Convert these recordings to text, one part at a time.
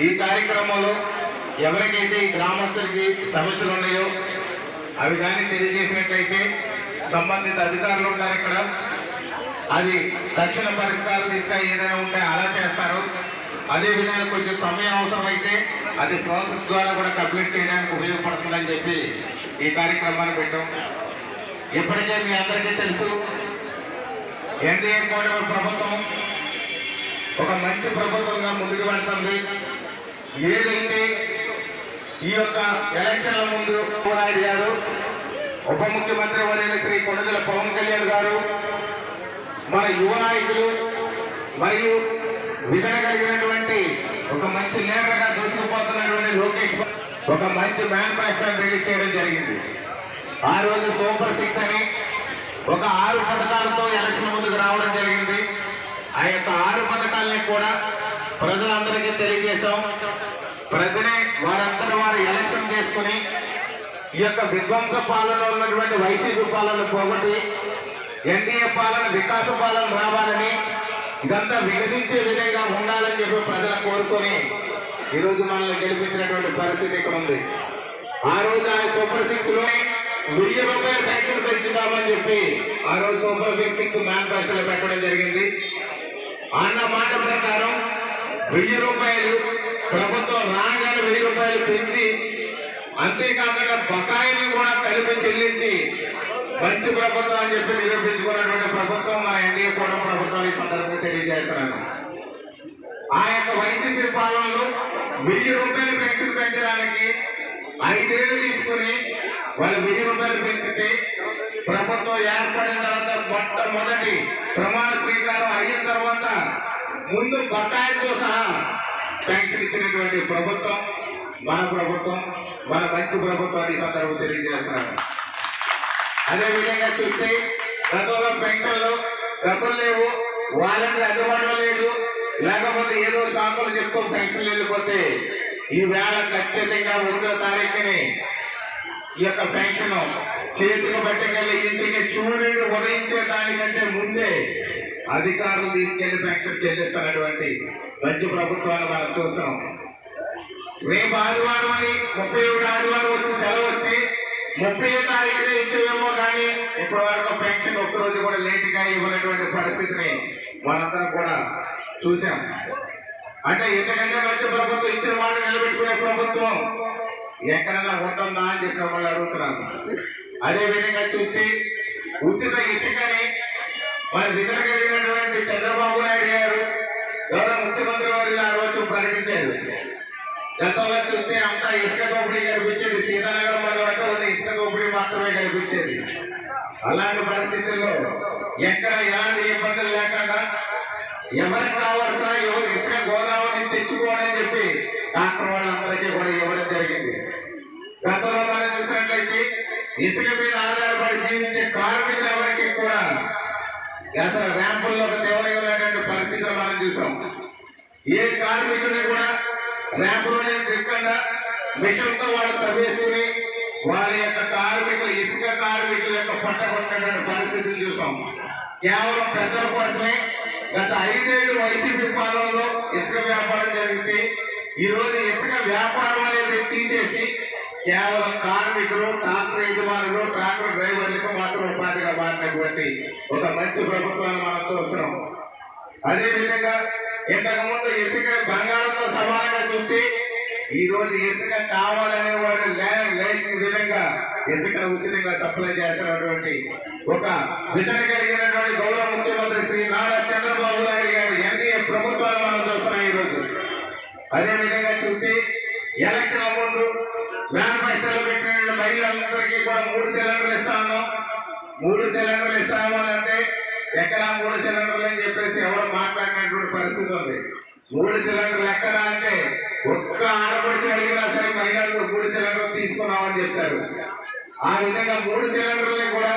ఈ కార్యక్రమంలో ఎవరికైతే ఈ గ్రామస్తులకి సమస్యలు ఉన్నాయో అవి కానీ తెలియజేసినట్లయితే సంబంధిత అధికారులు ఉంటారు ఇక్కడ. అది తక్షణ పరిష్కారం తీసుకుని ఏదైనా ఉంటే అలా చేస్తారు. అదే విధంగా కొంచెం సమయం అవసరమైతే అది ప్రాసెస్ ద్వారా కూడా కంప్లీట్ చేయడానికి ఉపయోగపడుతుందని చెప్పి ఈ కార్యక్రమాన్ని పెట్టాం. ఇప్పటికే మీ అందరికీ తెలుసు ఎన్డీఏ కూటమి ప్రభుత్వం ఒక మంచి ప్రభుత్వంగా ముందుకు వెళ్తుంది. ఏదైతే ఈ యొక్క ఎలక్షన్ల ముందు నాయుడు గారు ఉప ముఖ్యమంత్రి వర్యులు శ్రీ కొండదల పవన్ కళ్యాణ్ గారు మన యువ నాయకులు మరియు విజన కలిగినటువంటి ఒక మంచి లీడర్గా దూసుకుపోతున్నటువంటి లోకేష్ ఒక మంచి మేనిఫెస్టోని రిలీజ్ చేయడం జరిగింది. ఆ రోజు సూపర్ సిక్స్ అని ఒక ఆరు పథకాలతో ఎలక్షన్ ముందుకు రావడం జరిగింది. ఆ యొక్క ఆరు పథకాలని కూడా ప్రజలందరికీ తెలియజేశాం. ప్రజనే వారందరూ వారు ఎలక్షన్ చేసుకుని ఈ యొక్క విధ్వంస పాలనలో ఉన్నటువంటి వైసీపీ పాలన పోగొట్టి ఎన్డీఏ పాలన వికాస పాలన రావాలని ఇదంతా వికసించే విధంగా ఉండాలని చెప్పి ప్రజలు కోరుకొని ఈరోజు మనల్ని గెలిపించినటువంటి పరిస్థితి ఇక్కడ ఉంది. ఆ రోజు ఆ సూపర్ సిక్స్లో వెయ్యి రూపాయల పెన్షన్ పెంచుదామని చెప్పి ఆ రోజు సూపర్ సిక్స్ మేనిఫెస్టోలో పెట్టడం జరిగింది. అన్న మాట ప్రకారం వెయ్యి రూపాయలు ప్రభుత్వం రాగానే వెయ్యి రూపాయలు పెంచి అంతేకాకుండా బకాయిలు కూడా కలిపి చెల్లించి మంచి ప్రభుత్వం అని చెప్పి నిరూపించుకున్నటువంటి ప్రభుత్వం మా ఎన్డీఏ కూడా ప్రభుత్వం ఈ సందర్భంగా తెలియజేస్తున్నాను. ఆ యొక్క వైసీపీ పాలనలో వెయ్యి రూపాయలు పెన్షన్ పెంచడానికి ఐదేళ్ళు తీసుకుని వాళ్ళు వెయ్యి రూపాయలు పెంచితే ప్రభుత్వం ఏర్పడిన తర్వాత మొట్టమొదటి ప్రమాణ స్వీకారం అయిన తర్వాత ముందు బకాయిలతో సహా పెన్షన్ ఇచ్చినటువంటి ప్రభుత్వం మన ప్రభుత్వం మన మంచి ప్రభుత్వాన్ని ఈ సందర్భం తెలియజేస్తున్నాను. అదే విధంగా చూస్తే గతంలో పెన్షన్లు డబ్బులు లేవు వాళ్ళకి అందుబాటులో లేదు లేకపోతే ఏదో షాపులు చెప్పుకో పెన్షన్లు వెళ్ళిపోతే ఈ వేళ ఖచ్చితంగా ఒకటో తారీఖుని ఈ యొక్క పెన్షన్ చేతికి పట్టుకెళ్ళి ఇంటికి సూర్యుడు ఉదయించే దానికంటే ముందే అధికారులు తీసుకెళ్ళి పెన్షన్ చెల్లిస్తున్నటువంటి మంచి ప్రభుత్వాన్ని మనం చూస్తున్నాం. రేపు ఆదివారం అని ముప్పై ఒకటి ఆదివారం వచ్చి సెలవు వస్తే ముప్పై తారీఖునే ఇచ్చేవేమో కానీ ఇప్పటి వరకు పెన్షన్ ఒక్కరోజు కూడా లేటుగా ఇవ్వనటువంటి పరిస్థితిని మనందరం కూడా చూసాం అంటే ఎందుకంటే మంచి ప్రభుత్వం ఇచ్చిన మాట నిలబెట్టుకునే ప్రభుత్వం ఎక్కడన్నా ఉంటుందా అని చెప్పి వాళ్ళు అడుగుతున్నాను అదే విధంగా చూస్తే ఉచిత ఇసుకని మరి విధులు కలిగినటువంటి చంద్రబాబు నాయుడు గారు గౌరవ ముఖ్యమంత్రి వారు ఆ రోజు ప్రకటించారు. గతంలో చూస్తే అంతా ఇసుక దోపిడీ కనిపించేది. సీతానగరం మండలం అంటే ఇసుక దోపిడీ మాత్రమే కనిపించేది. అలాంటి పరిస్థితుల్లో ఎక్కడ ఎలాంటి ఇబ్బందులు లేకుండా ఎవరికి కావాల్సిన ఎవరు ఇసుక గోదావరి తెచ్చుకోవాలని చెప్పి డాక్టర్ వాళ్ళందరికీ కూడా ఇవ్వడం జరిగింది. గతంలో మనం చూసినట్లయితే ఇసుక మీద ఆధారపడి జీవించే కార్మికులు ఎవరికి కూడా అసలు ర్యాంపుల్లో దేవనటువంటి పరిస్థితులు మనం చూసాం. ఏ కార్మికుడిని కూడా ర్యాంపులోనే దిక్కకుండా మిషన్తో వాళ్ళు తవ్వేసుకుని వాళ్ళ యొక్క కార్మికులు ఇసుక కార్మికుల యొక్క పట్ట కొట్టినటువంటి పరిస్థితులు చూసాం. కేవలం పెద్దల కోసమే గత ఐదేళ్ళు వైసీపీ పాలనలో ఇసుక వ్యాపారం జరిగితే ఈ రోజు ఇసుక వ్యాపారం అనేది తీసేసి కేవలం కార్మికులు ట్రాక్టర్ యజమానులు ట్రాక్టర్ డ్రైవర్లకు మాత్రం ఉపాధిగా మారినటువంటి ఒక మంచి ప్రభుత్వాన్ని మనం చూస్తున్నాం. అదేవిధంగా ఇంతకుముందు ఇసుక బంగారంతో సమానంగా చూస్తే ఈ రోజు ఇసుక కావాలనే వాడు లేని విధంగా ఇసుక ఉచితంగా సప్లై చేస్తున్నటువంటి ఒక విషయం కలిగినటువంటి గౌరవ ముఖ్యమంత్రి శ్రీ నారా చంద్రబాబు నాయుడు గారి ఎన్డీఏ ప్రభుత్వాలు మనం చూస్తున్నాం ఈ రోజు. అదే విధంగా చూసి ఎలక్షన్ ముందు మేనిఫెస్టోలో పెట్టిన మహిళలందరికీ కూడా మూడు సిలిండర్లు ఇస్తా ఉన్నాం. మూడు సిలిండర్లు ఇస్తామని అంటే ఎక్కడ మూడు సిలిండర్లు అని చెప్పేసి ఎవరు మాట్లాడినటువంటి పరిస్థితి ఉంది. మూడు సిలిండర్లు ఎక్కడ అంటే ఒక్క ఆడపడిచి అడిగినా సరే మహిళలు మూడు సిలిండర్లు తీసుకున్నామని చెప్తారు. ఆ విధంగా మూడు సిలిండర్లు కూడా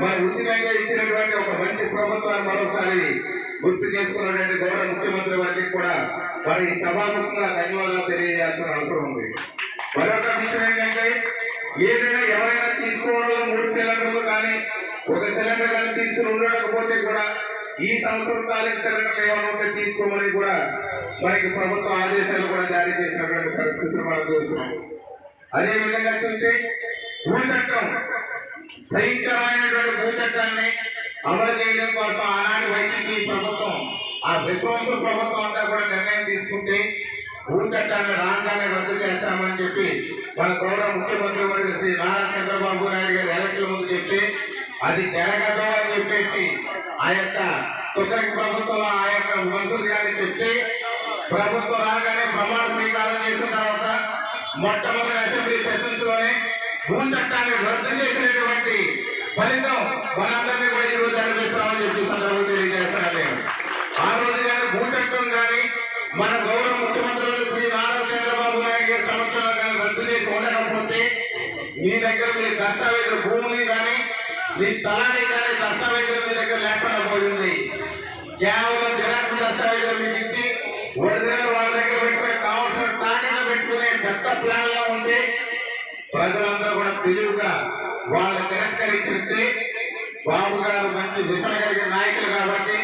మరి ఉచితంగా ఇచ్చినటువంటి ఒక మంచి మంచి ప్రభుత్వాన్ని మరోసారి గుర్తు చేసుకున్నటువంటి గౌరవ ముఖ్యమంత్రి వారికి కూడా మరి సభాముఖంగా ధన్యవాదాలు తెలియజేయాల్సిన అవసరం ఉంది. మరొక విషయం ఏంటంటే ఏదైనా ఎవరైనా తీసుకోవడంలో మూడు సిలిండర్లు కానీ ఒక సిలిండర్ కానీ తీసుకుని ఉండకపోతే కూడా ఈ సంవత్సరం తాలూకు సిలిండర్లు ఏమైనా ఉంటే తీసుకోమని కూడా మనకి ప్రభుత్వం ఆదేశాలు కూడా జారీ చేసినటువంటి పరిస్థితులు మనం చూస్తున్నాం. అదే విధంగా చూస్తే భూ చట్టం భయంకరమైనటువంటి భూ చట్టాన్ని అమలు చేయడం కోసం ఆనాటి వైసీపీ ప్రభుత్వం ఆ విధ్వంస ప్రభుత్వం అంతా కూడా నిర్ణయం తీసుకుంటే భూచట్టాన్ని రాగానే రద్దు చేస్తామని చెప్పి మన గౌరవ ముఖ్యమంత్రి వర్గ శ్రీ నారా చంద్రబాబు నాయుడు గారు అది జరగదు అని చెప్పేసి ఆ యొక్క తుగ్గకి ప్రభుత్వం ఆ యొక్క మంత్రులు గారిని చెప్తే ప్రభుత్వం రాగానే ప్రమాణ స్వీకారం చేసిన తర్వాత మొట్టమొదటి అసెంబ్లీ సెషన్స్లోనే భూ చట్టాన్ని రద్దు చేసినటువంటి ఫలితం మనందరినీ కూడా ఈ రోజు అనిపిస్తున్నామని చెప్పి సందర్భంగా తెలియజేస్తున్నాను నేను. ఆ రోజు కానీ భూ చట్టం కానీ మన గౌరవ ముఖ్యమంత్రులు శ్రీ నారా చంద్రబాబు నాయుడు గారి సమక్షంలో కానీ రద్దు చేసి ఉండకపోతే మీ దగ్గర మీ దస్తావేజులు భూమిని కానీ మీ స్థలాన్ని కానీ దస్తావేజులు మీ దగ్గర లేకుండా పోయింది. కేవలం జిరాక్స్ దస్తావేజులు మీకు ఇచ్చి ఒరిజినల్ వాళ్ళ దగ్గర పెట్టుకునే కావాల్సిన తాకట్లు పెట్టుకునే పెద్ద ప్లాన్లో ఉంది ప్రజలందరూ కూడా తెలివిగా వాళ్ళు తిరస్కరించితే బాబు గారు మంచి విషయం కలిగిన నాయకులు కాబట్టి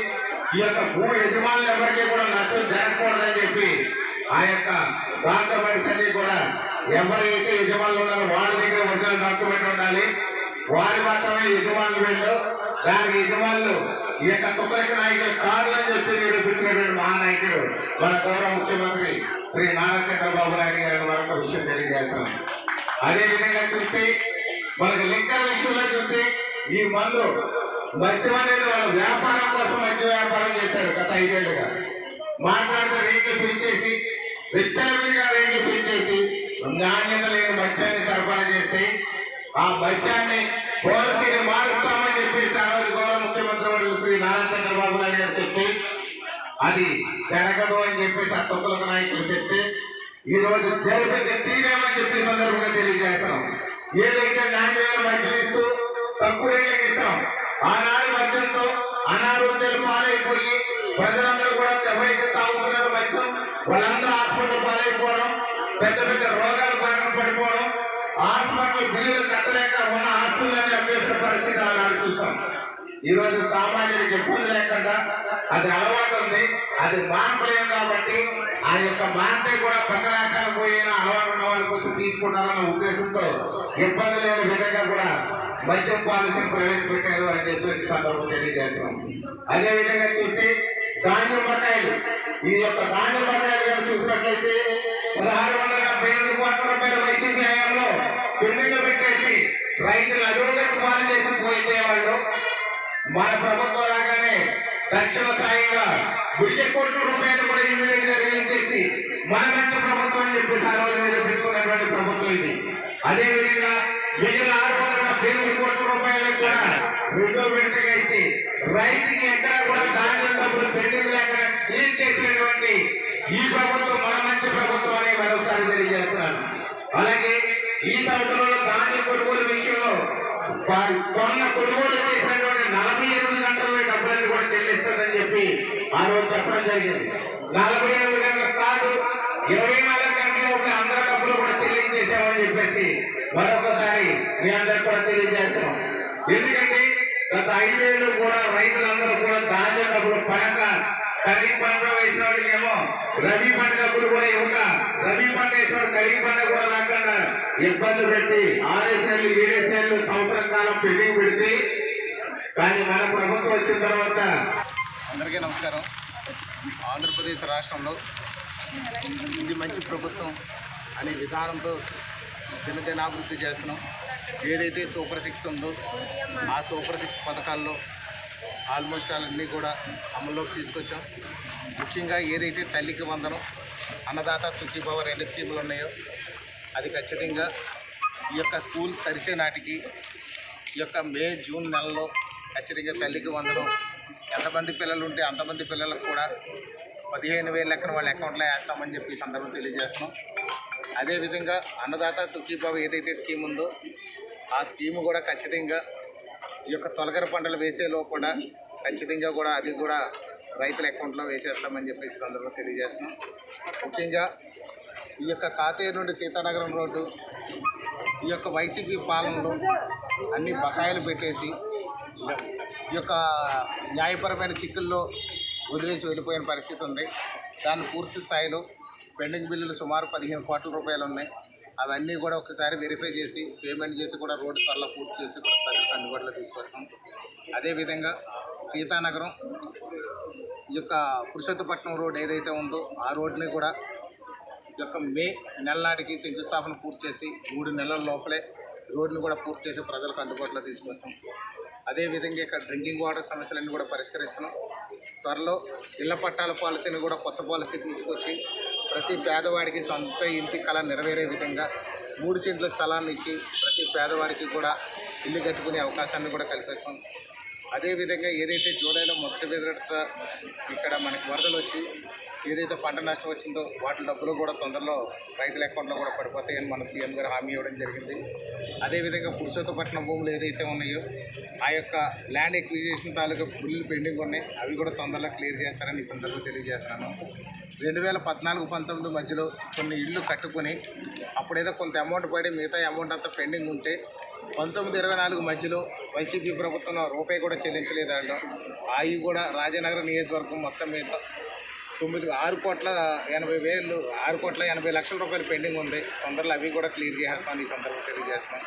ఈ యొక్క భూ యజమానులు ఎవరికి కూడా నష్టం జరగకూడదని చెప్పి ఆ యొక్క డాక్యుమెంట్స్ అన్ని కూడా ఎవరైతే యజమానులు ఉన్నారో వాళ్ళ దగ్గర ఒరిజినల్ డాక్యుమెంట్ ఉండాలి. వారు మాత్రమే యజమానులు వెళ్ళు. దానికి యజమానులు ఈ యొక్క తుప్పలకి నాయకులు కాదు అని చెప్పి నిరూపించినటువంటి మహానాయకుడు మన గౌరవ ముఖ్యమంత్రి శ్రీ నారా చంద్రబాబు నాయుడు గారి వరకు విషయం తెలియజేస్తున్నాం అదే విధంగా చూస్తే మనకి లింకర్ విషయంలో చూస్తే ఈ మందు మద్యం అనేది వాళ్ళ వ్యాపారం కోసం మద్య వ్యాపారం చేశారు గత ఐదేళ్ళుగా మాట్లాడితే రేట్లు పెంచేసి విచ్చలవిడిగా రేట్లు పెంచేసి నాణ్యత లేని మద్యాన్ని సరఫరా చేస్తే ఆ బత్యాన్ని పాలసీని మారుస్తామని చెప్పేసి ఆ రోజు గౌరవ ముఖ్యమంత్రి వర్యులు శ్రీ నారా చంద్రబాబు నాయుడు గారు చెప్తే అది జరగదు అని చెప్పేసి ఆ తొక్కులకు నాయకులు చెప్తే ఈ రోజు జరిపితే తీరేమని చెప్పి సందర్భంగా తెలియజేస్తాం ఏదైతే నాణ్యమైన మద్యం ఇస్తూ తక్కువ రేట్లకి ఇస్తాం ఆనాడు మద్యంతో అనారోగ్యాలు పాలైపోయి ప్రజలందరూ కూడా ఎవరైతే తాగుతున్నారు మద్యం. వాళ్ళందరూ హాస్పిటల్ పాలైపోవడం పెద్ద పెద్ద రోగాలు బారిన పడిపోవడం హాస్పిటల్ బిల్లులు కట్టలేక ఉన్న ఆస్తులన్నీ అమ్మేసిన పరిస్థితి ఆనాడు చూసాం. ఈరోజు రోజు సామాన్యుడికి ఇబ్బంది లేకుండా అది అలవాటు ఉంది. అది మానలేం కాబట్టి ఆ యొక్క మాంటే కూడా పక్క రాష్ట్రాలకు పోయిన అలవాటు ఉన్న వాళ్ళకి వచ్చి తీసుకుంటారన్న ఉద్దేశంతో ఇబ్బంది లేని విధంగా కూడా మద్యం పాలసీ ప్రవేశపెట్టారు అని చెప్పేసి సందర్భం తెలియజేస్తున్నాం. అదే విధంగా చూస్తే ధాన్యం బకాయిలు. ఈ యొక్క ధాన్యం బకాయిలు చూసినట్లయితే పదహారు వందల డెబ్బై ఎనిమిది కోట్ల రూపాయలు వైసీపీ హయాంలో పెండింగ్ పెట్టేసి రైతులు అధోగతి పాలు చేసి పోయితే వాళ్ళు మన ప్రభుత్వం రాగానే తక్షణ సాయంగా వెయ్యి కోట్ల రూపాయలు కూడా ఇమీడియట్గా రిలీజ్ చేసి మన వెంట ప్రభుత్వం అని చెప్పి ఆ రోజు నిరూపించుకున్నటువంటి ప్రభుత్వం ఇది. అదే విధంగా మిగిలిన ఆరు వందల పేరు కోట్ల రూపాయలు కూడా రెండో విడతగా ఇచ్చి రైతుకి ఎక్కడ కూడా ధాన్యం డబ్బులు పెండింగ్ లేక క్లీన్ చేసినటువంటి ఈ ప్రభుత్వం మన మంచి ప్రభుత్వం అని మరొకసారి తెలియజేస్తున్నాను. అలాగే ఈ సంవత్సరంలో కొన్న కొనుగోలు చేసినటువంటి నలభై ఎనిమిది గంటల్లో డబ్బులన్నీ కూడా చెల్లిస్తుందని చెప్పి ఆ రోజు చెప్పడం జరిగింది. నలభై ఎనిమిది గంటలు కాదు ఇరవై నాలుగు గంటలు ఒక అందరి డబ్బులు కూడా చెల్లించేసామని చెప్పేసి మరొకసారి మీ అందరికి కూడా తెలియజేస్తాం ఎందుకంటే గత ఐదేళ్ళు కూడా రైతులందరూ కూడా ధాన్యం డబ్బులు పడక ఖరీఫ్ పంట వేసిన వాళ్ళకి ఏమో రబీ పంట కూడా ఇవ్వక రబీ పంట వేసిన ఖరీఫ్ పంట కూడా రాకుండా ఇబ్బంది పెట్టి ఆరేసి నెలలు ఏడేసి సంవత్సరం కాలం పెండింగ్ పెడితే కానీ మన ప్రభుత్వం వచ్చిన తర్వాత అందరికీ నమస్కారం. ఆంధ్రప్రదేశ్ రాష్ట్రంలో ఇది మంచి ప్రభుత్వం అనే విధానంతో దినదినాభివృద్ధి చేస్తున్నాం. ఏదైతే సూపర్ సిక్స్ ఉందో ఆ సూపర్ సిక్స్ పథకాల్లో ఆల్మోస్ట్ అన్నీ కూడా అమల్లోకి తీసుకొచ్చాం. ముఖ్యంగా ఏదైతే తల్లికి వందనం అన్నదాత సుఖీభావ రెండు స్కీములు ఉన్నాయో అది ఖచ్చితంగా ఈ యొక్క స్కూల్ తెరిచే నాటికి ఈ యొక్క మే జూన్ నెలలో ఖచ్చితంగా తల్లికి వందనం. ఎంతమంది పిల్లలు ఉంటే అంతమంది పిల్లలకు కూడా పదిహేను వేల లెక్కన వాళ్ళ అకౌంట్లో వేస్తామని చెప్పి సందర్భం తెలియజేస్తున్నాం. అదేవిధంగా అన్నదాత సుఖీభావ ఏదైతే స్కీమ్ ఉందో ఆ స్కీమ్ కూడా ఖచ్చితంగా ఈ యొక్క తొలకరి పంటలు వేసేలో కూడా ఖచ్చితంగా కూడా అది కూడా రైతుల అకౌంట్లో వేసేస్తామని చెప్పేసి ఈ సందర్భంగా తెలియజేస్తున్నాం. ముఖ్యంగా ఈ యొక్క కాతేరు నుండి సీతానగరం రోడ్డు ఈ యొక్క వైసీపీ పాలనలో అన్ని బకాయిలు పెట్టేసి ఈ యొక్క న్యాయపరమైన చిక్కుల్లో వదిలేసి వెళ్ళిపోయిన పరిస్థితి ఉంది. దాన్ని పూర్తి స్థాయిలో పెండింగ్ బిల్లులు సుమారు పదిహేను కోట్ల రూపాయలు ఉన్నాయి. అవన్నీ కూడా ఒకసారి వెరిఫై చేసి పేమెంట్ చేసి కూడా రోడ్డు త్వరలో పూర్తి చేసి కూడా ప్రజలకు అందుబాటులో తీసుకొస్తాం. అదేవిధంగా సీతానగరం ఈ యొక్క పురుషోత్తపట్నం రోడ్ ఏదైతే ఉందో ఆ రోడ్ని కూడా ఈ యొక్క మే నెల నాటికి శంకుస్థాపన పూర్తి చేసి మూడు నెలల లోపలే రోడ్ని కూడా పూర్తి చేసి ప్రజలకు అందుబాటులో తీసుకొస్తాం. అదేవిధంగా ఇక్కడ డ్రింకింగ్ వాటర్ సమస్యలన్నీ కూడా పరిష్కరిస్తున్నాం. త్వరలో ఇళ్ళ పట్టాల పాలసీని కూడా కొత్త పాలసీ తీసుకొచ్చి ప్రతి పేదవాడికి సొంత ఇంటి కళ నెరవేరే విధంగా మూడు చెంట్ల స్థలాన్ని ఇచ్చి ప్రతి పేదవాడికి కూడా ఇల్లు కట్టుకునే అవకాశాన్ని కూడా కల్పిస్తాం అదేవిధంగా ఏదైతే జూలైలో మొదటి విడత ఇక్కడ మనకి వరదలు వచ్చి ఏదైతే పంట నష్టం వచ్చిందో వాటి డబ్బులు కూడా తొందరలో రైతుల అకౌంట్లో కూడా పడిపోతాయని మన సీఎం గారు హామీ ఇవ్వడం జరిగింది. అదేవిధంగా పురుషోత్తపట్నం భూములు ఏదైతే ఉన్నాయో ఆ యొక్క ల్యాండ్ ఎక్విజిషన్ తాలూకా బిల్లులు పెండింగ్ ఉన్నాయి. అవి కూడా తొందరలో క్లియర్ చేస్తారని ఈ సందర్భంగా తెలియజేస్తున్నాను. రెండు వేల పద్నాలుగు పంతొమ్మిది మధ్యలో కొన్ని ఇళ్ళు కట్టుకుని అప్పుడేదో కొంత అమౌంట్ పడి మిగతా అమౌంట్ అంతా పెండింగ్ ఉంటే పంతొమ్మిది ఇరవై నాలుగు మధ్యలో వైసీపీ ప్రభుత్వం రూపాయి కూడా చెల్లించలేదు దాంట్లో అవి కూడా రాజనగరం నియోజకవర్గం మొత్తం మీద తొమ్మిది ఆరు కోట్ల ఎనభై వేలు ఆరు కోట్ల ఎనభై లక్షల రూపాయలు పెండింగ్ ఉంది. తొందరలో అవి కూడా క్లియర్ చేస్తాం ఈ సందర్భంగా తెలియజేస్తాం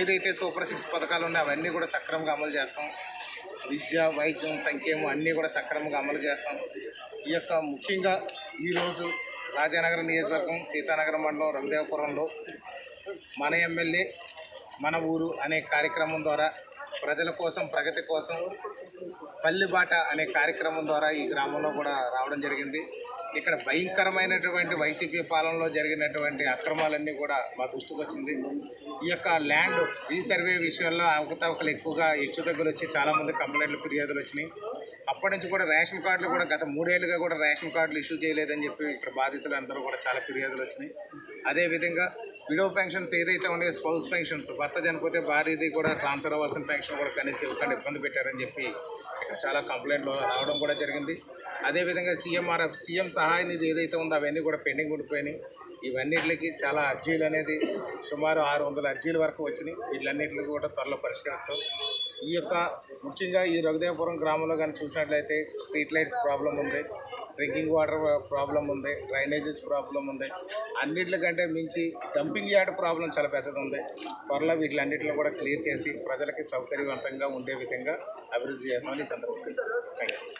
ఏదైతే సూపర్ సిక్స్ పథకాలు ఉన్నాయో అవన్నీ కూడా సక్రమంగా అమలు చేస్తాం. విద్య వైద్యం సంక్షేమం అన్నీ కూడా సక్రమంగా అమలు చేస్తాం. ఈ యొక్క ముఖ్యంగా ఈరోజు రాజానగరం నియోజకవర్గం సీతానగరం మండలం రంగదేవపురంలో మన ఎమ్మెల్యే మన ఊరు అనే కార్యక్రమం ద్వారా ప్రజల కోసం ప్రగతి కోసం పల్లిబాట అనే కార్యక్రమం ద్వారా ఈ గ్రామంలో కూడా రావడం జరిగింది. ఇక్కడ భయంకరమైనటువంటి వైసీపీ పాలనలో జరిగినటువంటి అక్రమాలన్నీ కూడా మా దృష్టికి వచ్చింది. ఈ యొక్క ల్యాండ్ రీసర్వే విషయంలో అవకతవకలు ఎక్కువగా హెచ్చు దగ్గర వచ్చి చాలామంది కంప్లైంట్లు ఫిర్యాదులు వచ్చినాయి. అప్పటి నుంచి కూడా రేషన్ కార్డులు కూడా గత మూడేళ్ళుగా కూడా రేషన్ కార్డులు ఇష్యూ చేయలేదని చెప్పి ఇక్కడ బాధితులు అందరూ కూడా చాలా ఫిర్యాదులు వచ్చినాయి. అదేవిధంగా విడో పెన్షన్స్ ఏదైతే ఉన్నాయో స్పౌస్ పెన్షన్స్ భర్త చనిపోతే భార్యది కూడా ట్రాన్స్ఫర్ అవ్వాల్సిన పెన్షన్ కూడా కనీసం ఇవ్వకుండా ఇబ్బంది పెట్టారని చెప్పి ఇక్కడ చాలా కంప్లైంట్లు రావడం కూడా జరిగింది. అదేవిధంగా సీఎంఆర్ఎఫ్ సీఎం సహాయ నిధి ఏదైతే ఉందో అవన్నీ కూడా పెండింగ్ ఉండిపోయినాయి. ఇవన్నిటికి చాలా అర్జీలు అనేది సుమారు ఆరు వందల అర్జీల వరకు వచ్చినాయి. వీళ్ళన్నింటికి కూడా త్వరలో పరిష్కరిస్తాం. ఈ యొక్క ముఖ్యంగా ఈ రఘుదేవపురం గ్రామంలో కానీ చూసినట్లయితే స్ట్రీట్ లైట్స్ ప్రాబ్లం ఉంది. డ్రింకింగ్ వాటర్ ప్రాబ్లం ఉంది డ్రైనేజెస్ ప్రాబ్లం ఉంది. అన్నిటికంటే మించి డంపింగ్ యార్డ్ ప్రాబ్లం చాలా పెద్దది ఉంది త్వరలో వీటిలన్నింటిలో కూడా క్లియర్ చేసి ప్రజలకి సౌకర్యవంతంగా ఉండే విధంగా అభివృద్ధి చేస్తామని ఈ సందర్భంగా థ్యాంక్ యూ